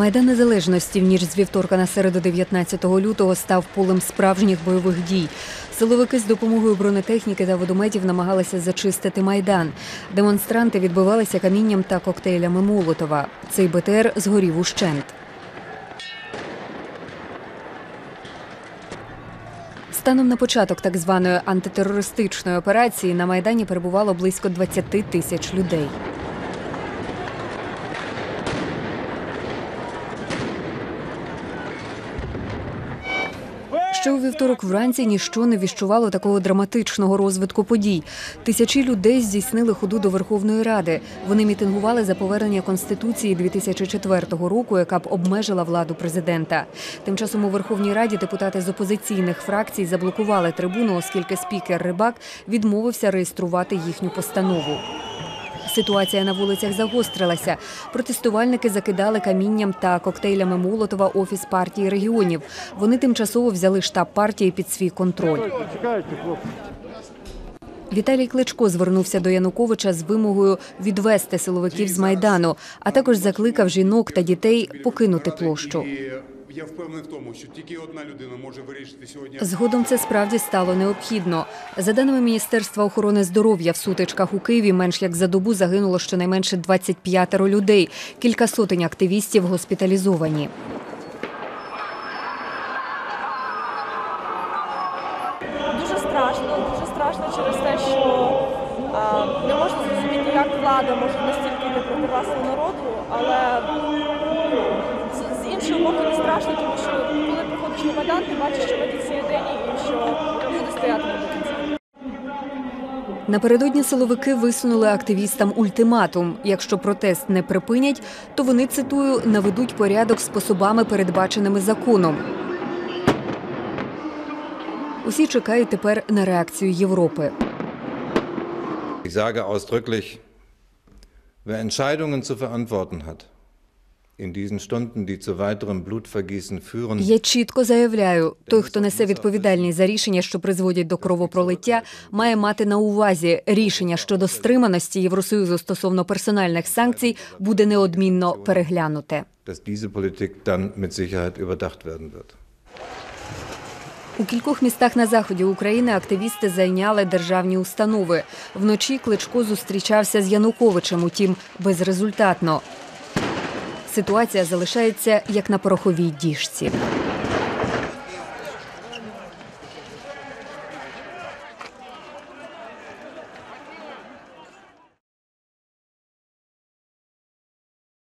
Майдан Незалежності в ніч з вівторка на середу 19 лютого став полем справжніх бойових дій. Силовики з допомогою бронетехніки та водометів намагалися зачистити майдан. Демонстранти відбивалися камінням та коктейлями Молотова. Цей БТР згорів ущент. Станом на початок так званої антитерористичної операції на майдані перебувало близько 20 тисяч людей. Ще у вівторок вранці ніщо не віщувало такого драматичного розвитку подій. Тисячі людей здійснили ходу до Верховної Ради. Вони мітингували за повернення конституції 2004 року, яка б обмежила владу президента. Тим часом у Верховній Раді депутати з опозиційних фракцій заблокували трибуну, оскільки спікер Рибак відмовився реєструвати їхню постанову. Ситуація на вулицях загострилася. Протестувальники закидали камінням та коктейлями Молотова офіс партії регіонів. Вони тимчасово взяли штаб партії під свій контроль. Віталій Кличко звернувся до Януковича з вимогою відвести силовиків з майдану, а також закликав жінок та дітей покинути площу. Я впевнений в тому, що тільки одна людина може вирішити сьогодні. Згодом це справді стало необхідно. За даними Міністерства охорони здоров'я, в сутичках у Києві менш як за добу загинуло щонайменше 25 людей. Кілька сотень активістів госпіталізовані. Дуже страшно, дуже страшно через те, що а, не можна зрозуміти, як влада може настільки йти проти власного народу, але з, з іншого боку не страшно, тому що коли приходиш на Майдан, ти бачиш, що ми тут всі єдині і що люди стоятимуть до кінця. Напередодні силовики висунули активістам ультиматум. Якщо протест не припинять, то вони цитую наведуть порядок способами, передбаченими законом. Усі чекають тепер на реакцію Європи. Ich sage ausdrücklich, wer Entscheidungen zu verantworten hat, Я чітко заявляю, той, хто несе відповідальність за рішення, що призводять до кровопролиття, має мати на увазі рішення щодо стриманості Євросоюзу стосовно персональних санкцій буде неодмінно переглянуте. У кількох містах на заході України активісти зайняли державні установи. Вночі Кличко зустрічався з Януковичем, утім безрезультатно. Ситуація залишається як на пороховій діжці.